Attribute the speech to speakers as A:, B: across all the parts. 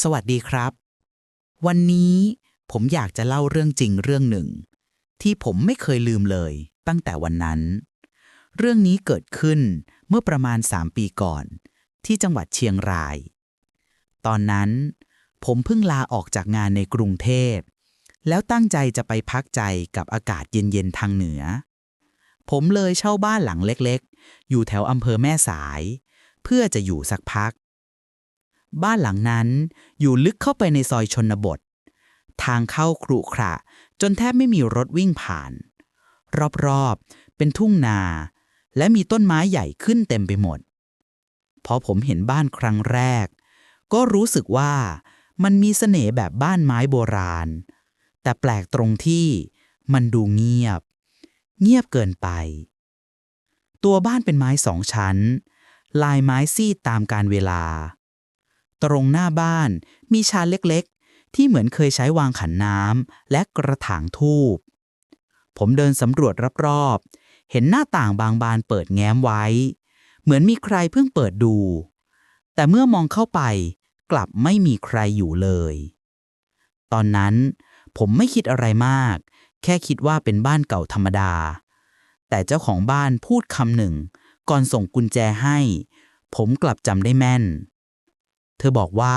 A: สวัสดีครับ วันนี้ผมอยากจะเล่าเรื่องจริงเรื่องหนึ่ง ที่ผมไม่เคยลืมเลยตั้งแต่วันนั้น เรื่องนี้เกิดขึ้นเมื่อประมาณ 3 ปีก่อน ที่จังหวัดเชียงราย ตอนนั้น ผมเพิ่งลาออกจากงานในกรุงเทพ แล้วตั้งใจจะไปพักใจกับอากาศเย็นๆทางเหนือ ผมเลยเช่าบ้านหลังเล็กๆ อยู่แถวอำเภอแม่สาย เพื่อจะอยู่สักพัก บ้านหลังนั้นอยู่ลึกเข้าไปในซอยชนบท ทางเข้าครุขระ จนแทบไม่มีรถวิ่งผ่าน รอบๆ เป็นทุ่งนา และมีต้นไม้ใหญ่ขึ้นเต็มไปหมด พอผมเห็นบ้านครั้งแรก ก็รู้สึกว่ามันมีเสน่ห์แบบบ้านไม้โบราณ แต่แปลกตรงที่มันดูเงียบ เงียบเกินไป ตัวบ้านเป็นไม้สองชั้น ลายไม้ซีดตามการเวลา ตรงหน้าบ้าน มีชานเล็กๆ ที่เหมือนเคยใช้วางขันน้ำและกระถางทูบ ผมเดินสำรวจรอบๆ เห็นหน้าต่างบางบานเปิดแง้มไว้ เหมือนมีใครเพิ่งเปิดดู แต่เมื่อมองเข้าไปกลับไม่มีใครอยู่เลย ตอนนั้นผมไม่คิดอะไรมาก แค่คิดว่าเป็นบ้านเก่าธรรมดา แต่เจ้าของบ้านพูดคำหนึ่ง ก่อนส่งกุญแจให้ ผมกลับจำได้แม่น เธอบอกว่า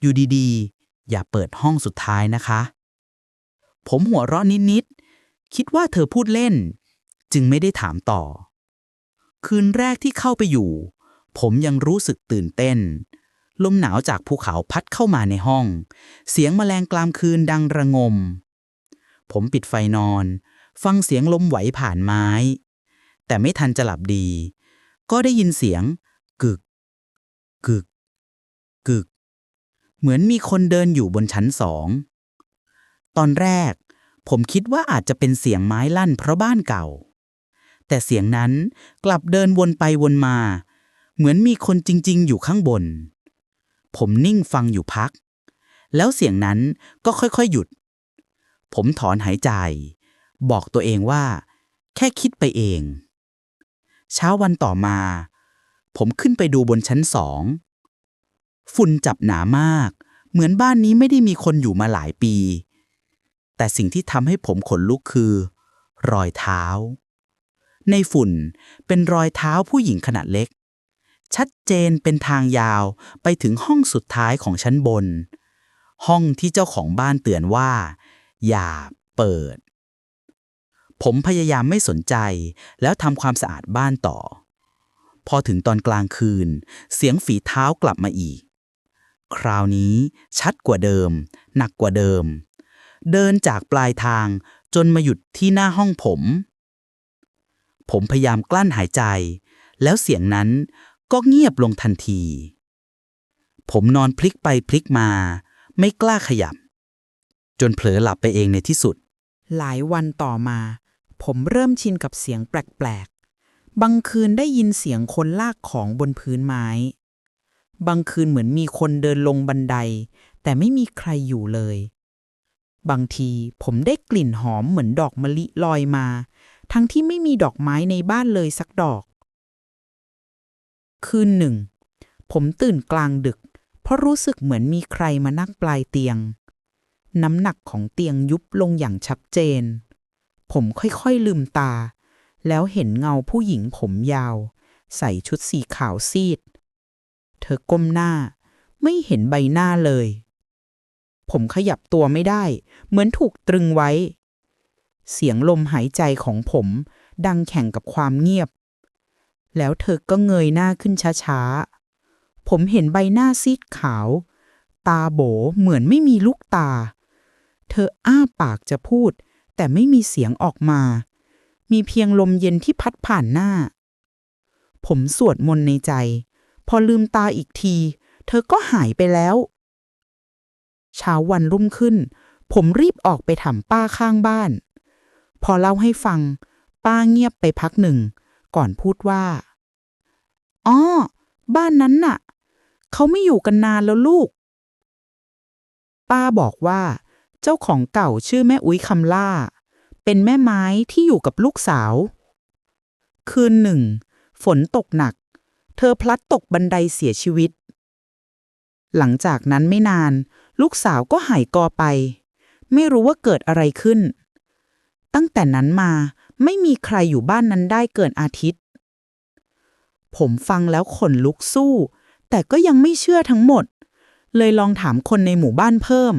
A: อยู่ดีๆ อย่าเปิดห้องสุดท้ายนะคะ ผมหัวเราะนิดๆ คิดว่าเธอพูดเล่น จึงไม่ได้ถามต่อ คืนแรกที่เข้าไปอยู่ ผมยังรู้สึกตื่นเต้น ลมหนาวจากภูเขาพัดเข้ามาในห้อง เสียงแมลงกลามคืนดังระงม ผมปิดไฟนอน ฟังเสียงลมไหวผ่านไม้ แต่ไม่ทันจะหลับดี ก็ได้ยินเสียง เหมือนมีคนเดินอยู่บนชั้นสอง ตอนแรก ผมคิดว่าอาจจะเป็นเสียงไม้ลั่นเพราะบ้านเก่า แต่เสียงนั้นกลับเดินวนไปวนมา เหมือนมีคนจริง ๆ อยู่ข้างบน ผมนิ่งฟังอยู่พัก แล้วเสียงนั้นก็ค่อยๆหยุด ผมถอนหายใจ บอกตัวเองว่า แค่คิดไปเอง เช้าวันต่อมา ผมขึ้นไปดูบนชั้นสอง ฝุ่นจับหนามาก เหมือนบ้านนี้ไม่ได้มีคนอยู่มาหลายปี แต่สิ่งที่ทำให้ผมขนลุกคือ รอยเท้า ในฝุ่นเป็นรอยเท้าผู้หญิงขนาดเล็ก ชัดเจนเป็นทางยาวไปถึงห้องสุดท้ายของชั้นบน ห้องที่เจ้าของบ้านเตือนว่า อย่าเปิด ผมพยายามไม่สนใจแล้วทำความสะอาดบ้านต่อพอถึงตอนกลางคืน เสียงฝีเท้ากลับมาอีก คราวนี้ชัดกว่าเดิม หนักกว่าเดิม เดินจากปลายทางจนมาหยุดที่หน้าห้องผม ผมพยายามกลั้นหายใจ แล้วเสียงนั้นก็เงียบลงทันที ผมนอนพลิกไปพลิกมา ไม่กล้าขยับ จนเผลอหลับไปเองในที่สุด
B: หลายวันต่อมา ผมเริ่มชินกับเสียงแปลกๆ บางคืนได้ยินเสียงคนลากของบนพื้นไม้ บางคืนเหมือนมีคนเดินลงบันได แต่ไม่มีใครอยู่เลย บางทีผมได้กลิ่นหอมเหมือนดอกมะลิลอยมา ทั้งที่ไม่มีดอกไม้ในบ้านเลยสักดอก คืนหนึ่ง ผมตื่นกลางดึก เพราะรู้สึกเหมือนมีใครมานั่งปลายเตียง น้ำหนักของเตียงยุบลงอย่างชัดเจน ผมค่อยๆลืมตา แล้วเห็นเงาผู้หญิงผมยาว ใส่ชุดสีขาวซีด เธอก้มหน้า ไม่เห็นใบหน้าเลย ผมขยับตัวไม่ได้ เหมือนถูกตรึงไว้ เสียงลมหายใจของผมดังแข่งกับความเงียบ แล้วเธอก็เงยหน้าขึ้นช้าๆ ผมเห็นใบหน้าซีดขาว ตาโบเหมือนไม่มีลูกตา เธออ้าปากจะพูด แต่ไม่มีเสียงออกมา มีเพียงลมเย็นที่พัดผ่านหน้า ผมสวดมนต์ในใจ พอลืมตาอีกที เธอก็หายไปแล้ว เช้าวันรุ่งขึ้น ผมรีบออกไปถามป้าข้างบ้าน พอเล่าให้ฟัง ป้าเงียบไปพักหนึ่ง ก่อนพูดว่าอ๋อบ้านนั้นน่ะ เขาไม่อยู่กันนานแล้วลูก ป้าบอกว่า เจ้าของเก่าชื่อแม่อุ้ยคำล่า เป็นแม่ไม้ที่อยู่กับลูกสาว คืนหนึ่ง ฝนตกหนัก เธอพลัดตกบันไดเสียชีวิต หลังจากนั้นไม่นาน ลูกสาวก็หายกอไป ไม่รู้ว่าเกิดอะไรขึ้น ตั้งแต่นั้นมาไม่มีใครอยู่บ้านนั้นได้เกินอาทิตย์ ผมฟังแล้วขนลุกสู้ แต่ก็ยังไม่เชื่อทั้งหมด เลยลองถามคนในหมู่บ้านเพิ่ม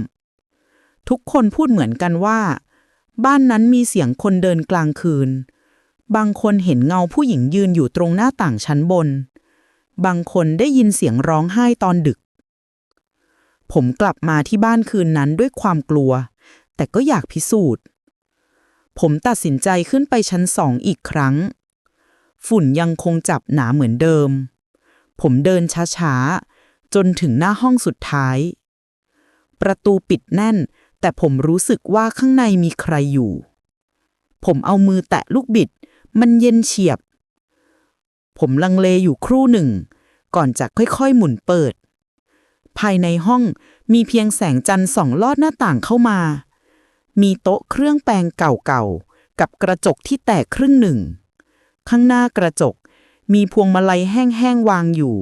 B: ทุกคนพูดเหมือนกันว่า บ้านนั้นมีเสียงคนเดินกลางคืน บางคนเห็นเงาผู้หญิงยืนอยู่ตรงหน้าต่างชั้นบน บางคนได้ยินเสียงร้องไห้ตอนดึก ผมกลับมาที่บ้านคืนนั้นด้วยความกลัว แต่ก็อยากพิสูจน์ ผมตัดสินใจขึ้นไปชั้นสองอีกครั้ง ฝุ่นยังคงจับหนาเหมือนเดิม ผมเดินช้าๆ จนถึงหน้าห้องสุดท้าย ประตูปิดแน่น แต่ผมรู้สึกว่าข้างในมีใครอยู่ ผมเอามือแตะลูกบิด มันเย็นเฉียบ ผมลังเลอยู่ครู่หนึ่ง ก่อนจะค่อยๆ หมุนเปิด ภายในห้องมีเพียงแสงจันทร์ส่องลอดหน้าต่างเข้ามา มีโต๊ะเครื่องแปรงเก่าๆ กับกระจกที่แตกครึ่งหนึ่ง ข้างหน้ากระจกมีพวงมาลัยแห้งๆ วางอยู่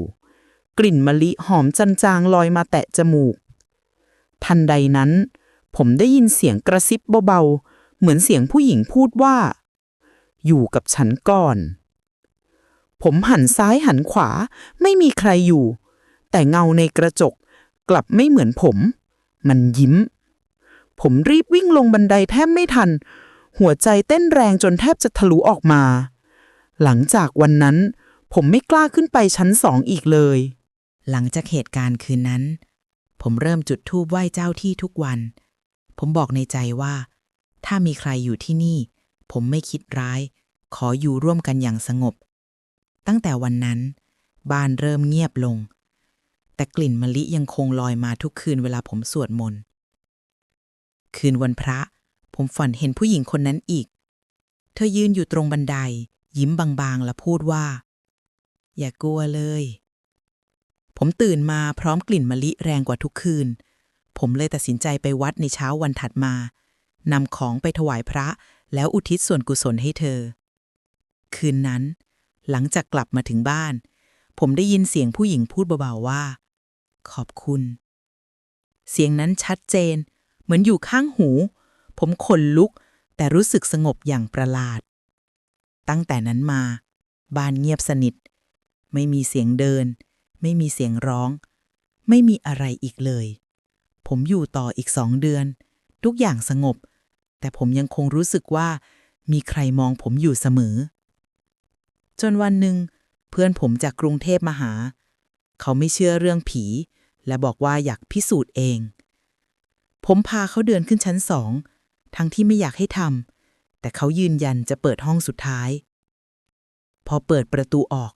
B: กลิ่นมะลิหอมจางๆลอยมาแตะจมูก ทันใดนั้น ผมได้ยินเสียงกระซิบเบาๆ เหมือนเสียงผู้หญิงพูดว่า อยู่กับฉันก่อน ผมหันซ้ายหันขวา ไม่มีใครอยู่ แต่เงาในกระจกกลับไม่เหมือนผม มันยิ้ม ผมรีบวิ่งลงบันไดแทบไม่ทัน หัวใจเต้นแรงจนแทบจะทะลุออกมา หลังจากวันนั้นผมไม่กล้าขึ้นไปชั้นสองอีกเลย
A: หลังจากเหตุการณ์คืนนั้น ผมเริ่มจุดธูปไหว้เจ้าที่ทุกวัน ผมบอกในใจว่า ถ้ามีใครอยู่ที่นี่ ผมไม่คิดร้าย ขออยู่ร่วมกันอย่างสงบ ตั้งแต่วันนั้น บ้านเริ่มเงียบลง แต่กลิ่นมะลิยังคงลอยมาทุกคืนเวลาผมสวดมนต์ คืนวันพระ ผมฝันเห็นผู้หญิงคนนั้นอีก เธอยืนอยู่ตรงบันได ยิ้มบางๆ และพูดว่า อย่ากลัวเลย ผมตื่นมาพร้อมกลิ่นมะลิแรงกว่าทุกคืน ผมเลยตัดสินใจไปวัดในเช้าวันถัดมานำของไปถวายพระแล้วอุทิศส่วนกุศลให้เธอ คืนนั้น หลังจากกลับมาถึงบ้าน ผมได้ยินเสียงผู้หญิงพูดเบาๆว่า ขอบคุณ เสียงนั้นชัดเจน เหมือนอยู่ข้างหู ผมขนลุก แต่รู้สึกสงบอย่างประหลาด ตั้งแต่นั้นมา บ้านเงียบสนิท ไม่มีเสียงเดิน ไม่มีเสียงร้อง ไม่มีอะไรอีกเลย ผมอยู่ต่ออีกสองเดือน ทุกอย่างสงบ แต่ผมยังคงรู้สึกว่ามีใครมองผมอยู่เสมอ จนวันหนึ่งเพื่อนผมจากกรุงเทพมาหา เขาไม่เชื่อเรื่องผี และบอกว่าอยากพิสูจน์เอง ผมพาเขาเดินขึ้นชั้นสอง ทั้งที่ไม่อยากให้ทำแต่เขายืนยันจะเปิดห้องสุดท้าย พอเปิดประตูออก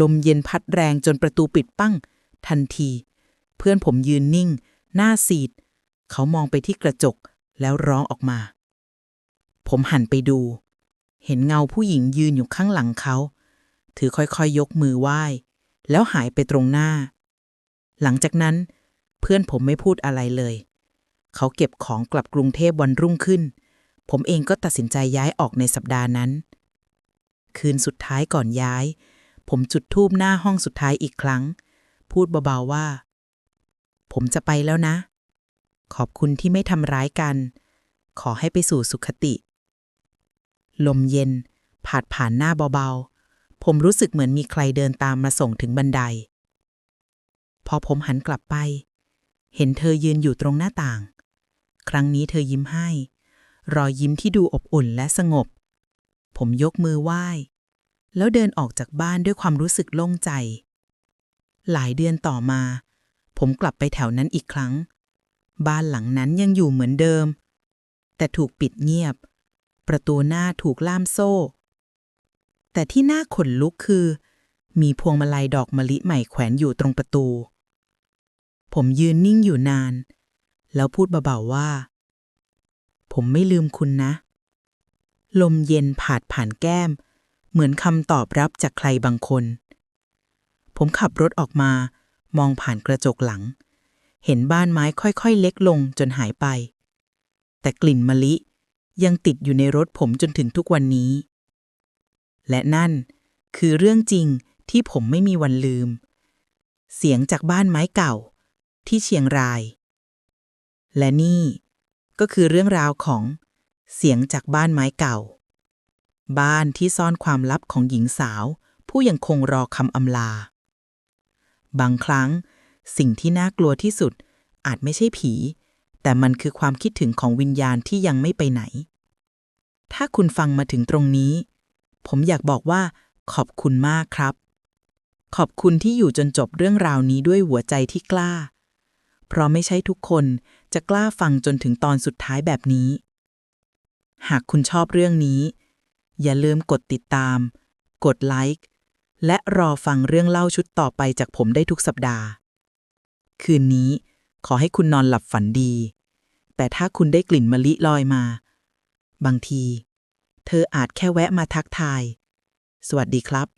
A: ลมเย็นพัดแรงจนประตูปิดปั้ง ทันที เพื่อนผมยืนนิ่ง หน้าซีด เขามองไปที่กระจกแล้วร้องออกมา ผมหันไปดู เห็นเงาผู้หญิงยืนอยู่ข้างหลังเขา ถือค่อยๆยกมือไหว้ แล้วหายไปตรงหน้า หลังจากนั้นเพื่อนผมไม่พูดอะไรเลย เขาเก็บของกลับกรุงเทพวันรุ่งขึ้น ผมเองก็ตัดสินใจย้ายออกในสัปดาห์นั้น คืนสุดท้ายก่อนย้าย ผมจุดธูปหน้าห้องสุดท้ายอีกครั้ง พูดเบาๆว่า ผมจะไปแล้วนะ ขอบคุณที่ไม่ทำร้ายกัน ขอให้ไปสู่สุขติ ลมเย็น ผาดผ่านหน้าเบาๆ ผมรู้สึกเหมือนมีใครเดินตามมาส่งถึงบันได พอผมหันกลับไป เห็นเธอยืนอยู่ตรงหน้าต่าง ครั้งนี้เธอยิ้มให้ รอยยิ้มที่ดูอบอุ่นและสงบ ผมยกมือไหว้ แล้วเดินออกจากบ้านด้วยความรู้สึกโล่งใจ หลายเดือนต่อมา ผมกลับไปแถวนั้นอีกครั้ง บ้านหลังนั้นยังอยู่เหมือนเดิม แต่ถูกปิดเงียบ ประตูหน้าถูกล่ามโซ่ แต่ที่น่าขนลุกคือ มีพวงมาลัยดอกมะลิใหม่แขวนอยู่ตรงประตู ผมยืนนิ่งอยู่นาน แล้วพูดเบาๆว่า ผมไม่ลืมคุณนะ ลมเย็นผาดผ่านแก้ม เหมือนคำตอบรับจากใครบางคน ผมขับรถออกมามองผ่านกระจกหลัง เห็นบ้านไม้ค่อยๆ เล็กลงจนหายไป แต่กลิ่นมะลิ ยังติดอยู่ในรถผมจนถึงทุกวันนี้ และนั่นคือเรื่องจริงที่ผมไม่มีวันลืม เสียงจากบ้านไม้เก่า
B: ที่เชียงราย และนี่ก็คือเรื่องราวของเสียงจากบ้านไม้เก่า บ้านที่ซ่อนความลับของหญิงสาว ผู้ยังคงรอคำอำลา บางครั้งสิ่งที่น่ากลัวที่สุดอาจไม่ใช่ผี แต่มันคือความคิดถึงของวิญญาณที่ยังไม่ไปไหน ถ้าคุณฟังมาถึงตรงนี้ ผมอยากบอกว่า ขอบคุณมากครับ ขอบคุณที่อยู่จนจบเรื่องราวนี้ด้วยหัวใจที่กล้า เพราะไม่ใช่ทุกคนจะกล้าฟังจนถึงตอนสุดท้ายแบบนี้ หากคุณชอบเรื่องนี้ อย่าลืมกดติดตาม กดไลค์ และรอฟังเรื่องเล่าชุดต่อไปจากผมได้ทุกสัปดาห์ คืนนี้ขอให้คุณนอนหลับฝันดี แต่ถ้าคุณได้กลิ่นมะลิลอยมา บางที เธออาจแค่แวะมาทักทาย สวัสดีครับ